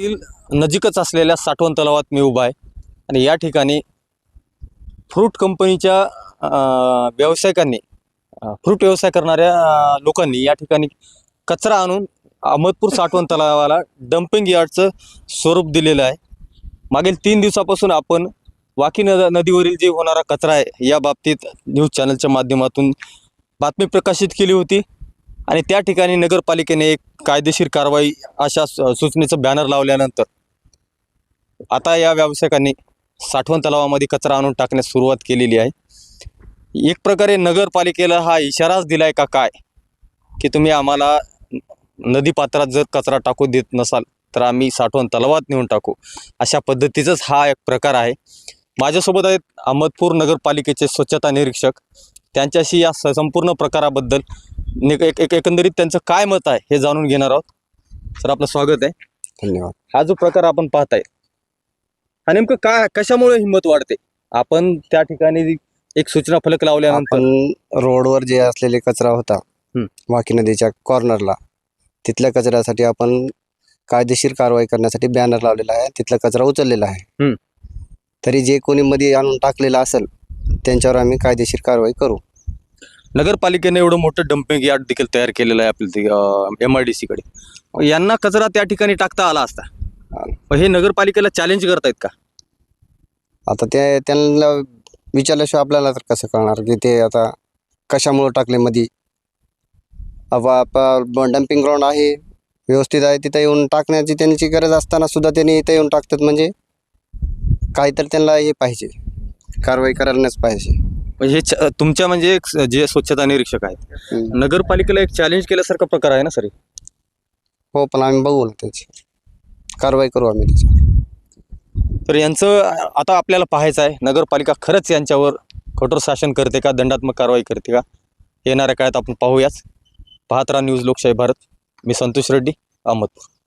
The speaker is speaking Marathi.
तील नजीकच असलेल्या साठवण तलावात मी उभा आहे. आणि या ठिकाणी फ्रूट कंपनीच्या व्यावसायिकांनी फ्रूट व्यवसाय करणाऱ्या लोकांनी या ठिकाणी कचरा आणून अहमदपूर साठवण तलावाला डम्पिंग यार्डचं स्वरूप दिलेलं आहे. मागील तीन दिवसापासून आपण वाकी नद नदीवरील जे होणारा कचरा आहे या बाबतीत न्यूज चॅनलच्या माध्यमातून बातमी प्रकाशित केली होती. आणि त्या ठिकाणी नगरपालिकेने एक कायदेशीर कारवाई अशा सूचनेचं बॅनर लावल्यानंतर आता या व्यावसायिकांनी साठवण तलावामध्ये कचरा आणून टाकण्यास सुरुवात केलेली आहे. एक प्रकारे नगरपालिकेला हा इशाराच दिलाय का काय? की तुम्ही आम्हाला नदीपात्रात जर कचरा टाकू देत नसाल तर आम्ही साठवण तलावात नेऊन टाकू. अशा पद्धतीचाच हा एक प्रकार आहे. माझ्यासोबत आहेत अहमदपूर नगरपालिकेचे स्वच्छता निरीक्षक. त्यांच्याशी या स- संपूर्ण प्रकाराबद्दल नि- एक एक- एकंदरीत त्यांचं काय मत आहे हे जाणून घेणार आहोत. सर आपलं स्वागत आहे. धन्यवाद. हा जो प्रकार आपण पाहताय हा नेमकं काय कशामुळे हिंमत वाढते? आपण त्या ठिकाणी एक सूचना फलक लावल्यानंतर. आपण रोडवर जे असलेले कचरा होता. वाकी नदीच्या कॉर्नरला तिथल्या कचऱ्यासाठी आपण कायदेशीर कारवाई करण्यासाठी बॅनर लावलेला आहे. तिथला कचरा उचललेला आहे. तरी जे कोणी मध्ये आणून टाकलेला असेल त्यांच्यावर आम्ही कायदेशीर कारवाई करू. नगरपालिकेने एवढं मोठं डम्पिंग यार्ड देखील तयार केलेलं आहे आपल्या एम आय डी सीकडे यांना कचरा त्या ठिकाणी टाकता आला असता. हे नगरपालिकेला चॅलेंज करतायत का? आता ते त्यांना विचारल्याशिवाय आपल्याला तर कसं कळणार की ते आता कशामुळं टाकले मध्ये डम्पिंग ग्राउंड आहे व्यवस्थित आहे तिथं येऊन टाकण्याची त्यांची गरज असताना सुद्धा त्यांनी इथं येऊन टाकतात म्हणजे काहीतरी त्यांना हे पाहिजे. कारवाई करायलाच पाहिजे. म्हणजे हे च- तुमच्या म्हणजे एक स- जे स्वच्छता निरीक्षक आहेत हम्म. नगरपालिकेला एक चॅलेंज केल्यासारखा प्रकार आहे ना सर हे? हो पण आम्ही बघू ना त्याची. कारवाई करू आम्ही त्याची. तर यांचं आता आपल्याला पाहायचं आहे नगरपालिका खरंच यांच्यावर कठोर शासन करते का दंडात्मक कारवाई करते का? येणाऱ्या काळात आपण पाहूयाच. पाहत राहा न्यूज लोकशाही भारत. मी संतोष रेड्डी अहमदपूर.